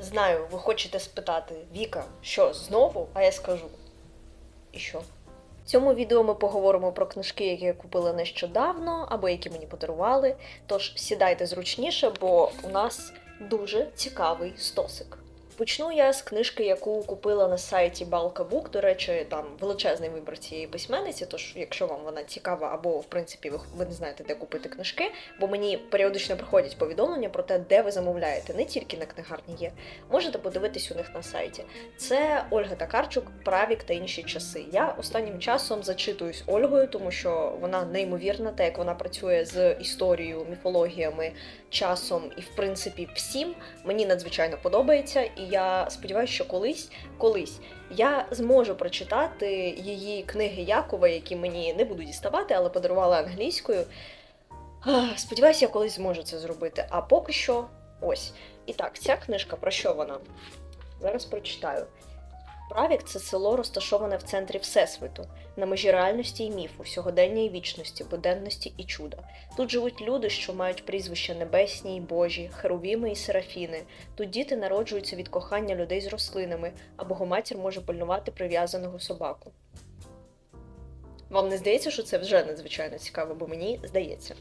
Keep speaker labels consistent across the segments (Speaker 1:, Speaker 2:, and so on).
Speaker 1: Знаю, ви хочете спитати, Віка, що знову? А я скажу. І що? В цьому відео ми поговоримо про книжки, які я купила нещодавно, або які мені подарували. Тож сідайте зручніше, бо у нас дуже цікавий стосик. Почну я з книжки, яку купила на сайті Бук. До речі, там величезний вибір цієї письменниці. Тож, якщо вам вона цікава, або в принципі ви, не знаєте, де купити книжки, бо мені періодично приходять повідомлення про те, де ви замовляєте, не тільки на книгарні є. Можете подивитись у них на сайті. Це Ольга Такарчук, Правік та інші часи. Я останнім часом зачитуюсь Ольгою, тому що вона неймовірна, те, як вона працює з історією, міфологіями, часом і, в принципі, всім мені надзвичайно подобається. І я сподіваюся, що колись, колись я зможу прочитати її книги Якова, які мені не буду діставати, але подарувала англійською. Сподіваюся, я колись зможу це зробити. А поки що ось. І так, ця книжка про що вона? Зараз прочитаю. Правік це село розташоване в центрі Всесвіту, на межі реальності і міфу, сьогодення і вічності, буденності і чуда. Тут живуть люди, що мають прізвища небесні й божі, херувіми і серафіни. Тут діти народжуються від кохання людей з рослинами, а богоматір може пильнувати прив'язаного собаку. Вам не здається, що це вже надзвичайно цікаво, бо мені здається.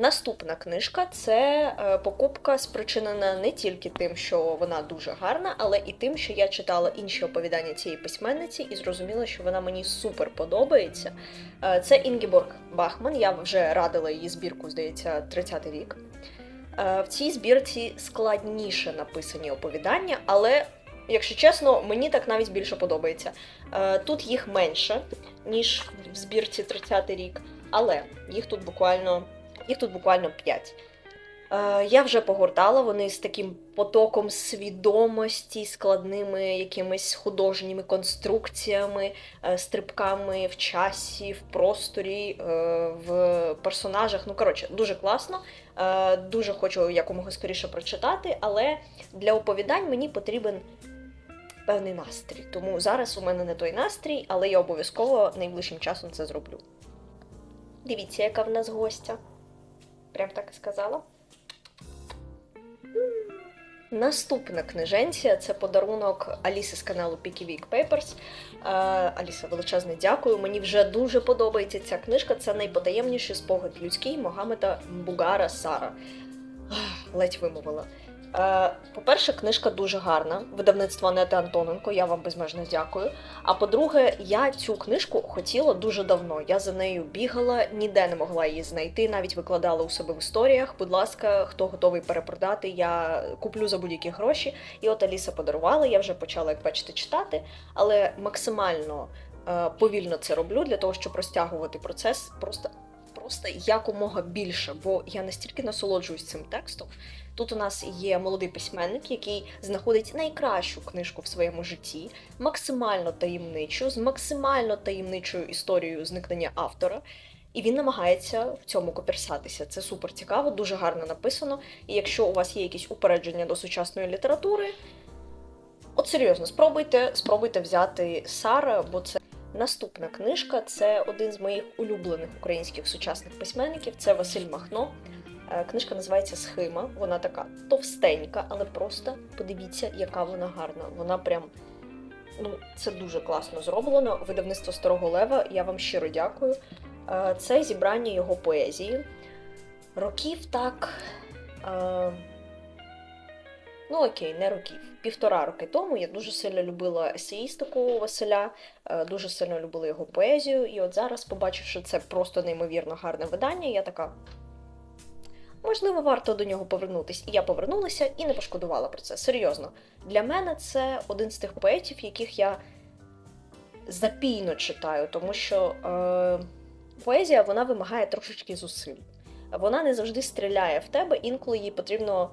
Speaker 1: Наступна книжка це е, покупка спричинена не тільки тим, що вона дуже гарна, але і тим, що я читала інші оповідання цієї письменниці і зрозуміла, що вона мені супер подобається. Е, Це Інгіборг Бахман. Я вже радила її збірку, здається, 30-й рік. Е, В цій збірці складніше написані оповідання, але, якщо чесно, мені так навіть більше подобається. Тут їх менше, ніж в збірці 30-й рік, але їх тут буквально їх тут буквально 5. Е, я вже погортала вони з таким потоком свідомості, складними якимись художніми конструкціями, е, стрибками в часі, в просторі, е, в персонажах. Ну, коротше, дуже класно. Дуже хочу якомога скоріше прочитати, але для оповідань мені потрібен певний настрій. Тому зараз у мене не той настрій, але я обов'язково найближчим часом це зроблю. Дивіться, яка в нас гостя. Прям так і сказала. Наступна книженція це подарунок Аліси з каналу Peaky Week Papers. Е, Аліса, величезне дякую. Мені вже дуже подобається ця книжка. Це найпотаємніший спогад людський Могамета Бугара Сара. Ледь вимовила. Е, По-перше, книжка дуже гарна. Видавництво Анети Антоненко, я вам безмежно дякую. А по-друге, я цю книжку хотіла дуже давно. Я за нею бігала, ніде не могла її знайти, навіть викладала у себе в історіях. Будь ласка, хто готовий перепродати, я куплю за будь-які гроші. І от Аліса подарувала, я вже почала, як бачите, читати, але максимально е, повільно це роблю для того, щоб розтягувати процес просто. Просто якомога більше, бо я настільки насолоджуюсь цим текстом. Тут у нас є молодий письменник, який знаходить найкращу книжку в своєму житті, максимально таємничу, з максимально таємничою історією зникнення автора. І він намагається в цьому коперсатися. Це супер цікаво, дуже гарно написано. І якщо у вас є якісь упередження до сучасної літератури, от серйозно, спробуйте, спробуйте взяти Сара, бо це наступна книжка. Це один з моїх улюблених українських сучасних письменників. Це Василь Махно. Е, Книжка називається Схима. Вона така товстенька, але просто подивіться, яка вона гарна. Вона прям. Ну, це дуже класно зроблено. Видавництво Старого Лева. Я вам щиро дякую. Е, Це зібрання його поезії. Років так. Ну, окей, не років. Півтора роки тому я дуже сильно любила есеїстику Василя, е, дуже сильно любила його поезію. І от зараз, побачивши це просто неймовірно гарне видання, я така. Можливо, варто до нього повернутись. І я повернулася і не пошкодувала про це. Серйозно. Для мене це один з тих поетів, яких я запійно читаю, тому що е, поезія вона вимагає трошечки зусиль. Вона не завжди стріляє в тебе, інколи їй потрібно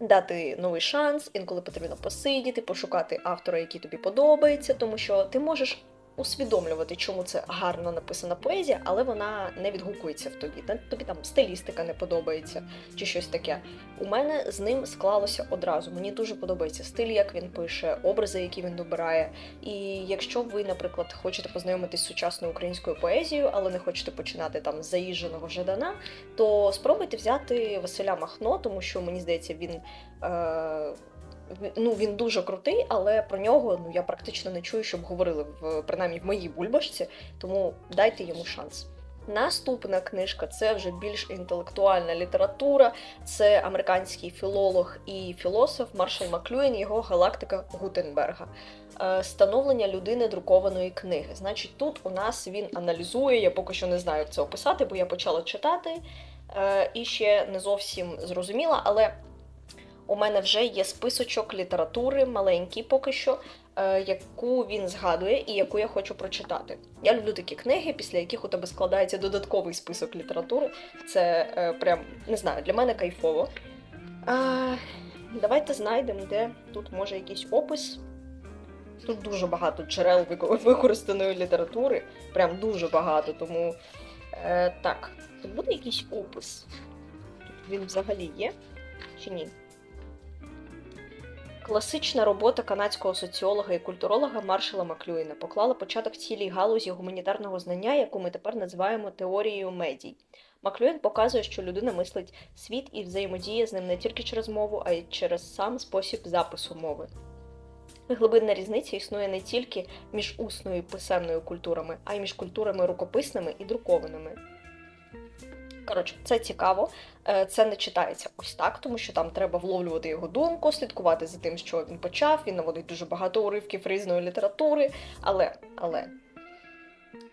Speaker 1: дати новий шанс, інколи потрібно посидіти, пошукати автора, який тобі подобається, тому що ти можеш усвідомлювати, чому це гарно написана поезія, але вона не відгукується в тобі. Тобі там стилістика не подобається чи щось таке. У мене з ним склалося одразу. Мені дуже подобається стиль, як він пише, образи, які він добирає. І якщо ви, наприклад, хочете познайомитись з сучасною українською поезією, але не хочете починати там з заїждженого Жадана, то спробуйте взяти Василя Махно, тому що мені здається, він. Е- Ну, він дуже крутий, але про нього ну, я практично не чую, щоб говорили в принаймні в моїй бульбашці, тому дайте йому шанс. Наступна книжка це вже більш інтелектуальна література. Це американський філолог і філософ Маршал Маклюєн, його галактика Гутенберга. Е, Становлення людини друкованої книги. Значить, тут у нас він аналізує, я поки що не знаю, як це описати, бо я почала читати е, і ще не зовсім зрозуміла, але у мене вже є списочок літератури, маленький поки що, е, яку він згадує і яку я хочу прочитати. Я люблю такі книги, після яких у тебе складається додатковий список літератури. Це е, прям не знаю, для мене кайфово. А, давайте знайдемо, де тут може якийсь опис. Тут дуже багато джерел використаної літератури, прям дуже багато. Тому е, так, тут буде якийсь опис. Він взагалі є чи ні? Класична робота канадського соціолога і культуролога Маршала Маклюїна поклала початок цілій галузі гуманітарного знання, яку ми тепер називаємо теорією медій. Маклюїн показує, що людина мислить світ і взаємодіє з ним не тільки через мову, а й через сам спосіб запису мови. Глибинна різниця існує не тільки між усною і писемною культурами, а й між культурами рукописними і друкованими. Коротше, це цікаво. Е, Це не читається ось так, тому що там треба вловлювати його думку, слідкувати за тим, що він почав. Він наводить дуже багато уривків різної літератури. Але, але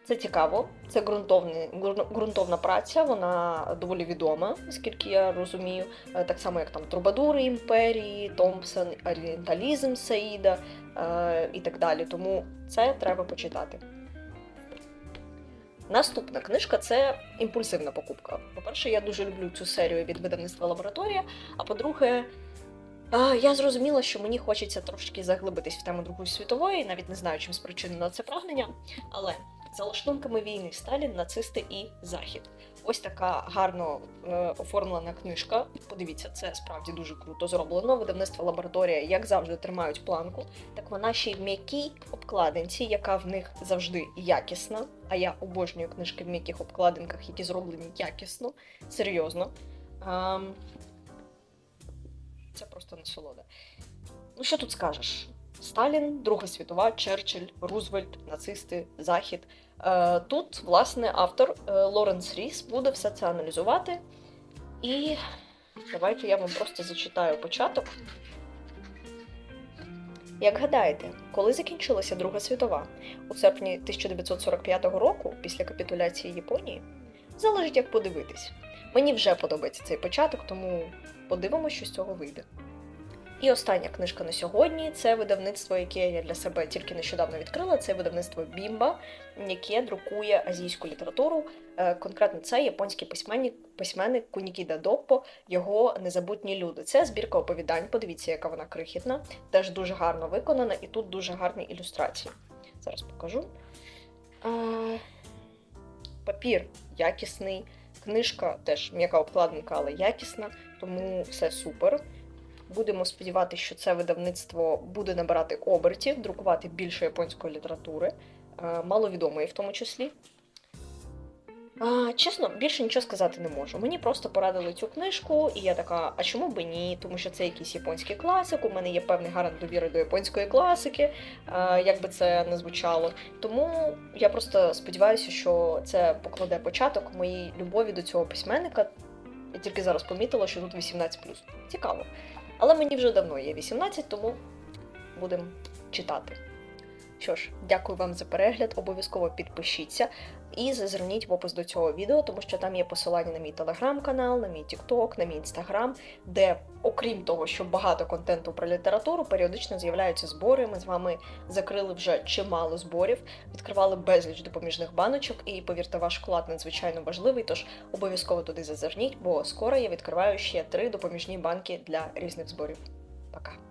Speaker 1: це цікаво, це ґрунтовний, ґрунтовна праця, вона доволі відома, наскільки я розумію. Е, Так само, як там Трубадури імперії, Томпсон, Орієнталізм Саїда е, і так далі. Тому це треба почитати. Наступна книжка це імпульсивна покупка. По-перше, я дуже люблю цю серію від видавництва лабораторія. А по-друге, я зрозуміла, що мені хочеться трошки заглибитись в тему Другої світової, навіть не знаю, чим спричинено це прагнення. Але за лаштунками війни Сталін, нацисти і Захід. Ось така гарно е, оформлена книжка. Подивіться, це справді дуже круто зроблено. Видавництво лабораторія, як завжди, тримають планку. Так вона ще й в м'якій обкладинці, яка в них завжди якісна. А я обожнюю книжки в м'яких обкладинках, які зроблені якісно, серйозно. Це просто насолода. Ну, що тут скажеш? Сталін, Друга світова, Черчилль, Рузвельт, нацисти, Захід. Е, Тут, власне, автор е, Лоренс Ріс буде все це аналізувати. І давайте я вам просто зачитаю початок. Як гадаєте, коли закінчилася Друга світова? У серпні 1945 року, після капітуляції Японії? Залежить, як подивитись. Мені вже подобається цей початок, тому подивимося, що з цього вийде. І остання книжка на сьогодні це видавництво, яке я для себе тільки нещодавно відкрила. Це видавництво Бімба, яке друкує азійську літературу. Е, Конкретно це японський письменник, письменник Кунікіда Доппо, його незабутні люди. Це збірка оповідань. Подивіться, яка вона крихітна, теж дуже гарно виконана, і тут дуже гарні ілюстрації. Зараз покажу. Е, Папір якісний, книжка теж м'яка обкладинка, але якісна, тому все супер. Будемо сподіватися, що це видавництво буде набирати обертів, друкувати більше японської літератури, е, маловідомої в тому числі. А, чесно, більше нічого сказати не можу. Мені просто порадили цю книжку, і я така, а чому би ні? Тому що це якийсь японський класик, у мене є певний гарант довіри до японської класики, е, як би це не звучало. Тому я просто сподіваюся, що це покладе початок моїй любові до цього письменника. Я тільки зараз помітила, що тут 18. Цікаво. Але мені вже давно є 18, тому будемо читати. Що ж, дякую вам за перегляд. Обов'язково підпишіться і зазирніть в опис до цього відео, тому що там є посилання на мій телеграм-канал, на мій тікток, на мій інстаграм, де, окрім того, що багато контенту про літературу, періодично з'являються збори. Ми з вами закрили вже чимало зборів, відкривали безліч допоміжних баночок, і повірте, ваш вклад надзвичайно важливий. Тож обов'язково туди зазирніть, бо скоро я відкриваю ще три допоміжні банки для різних зборів. Пока.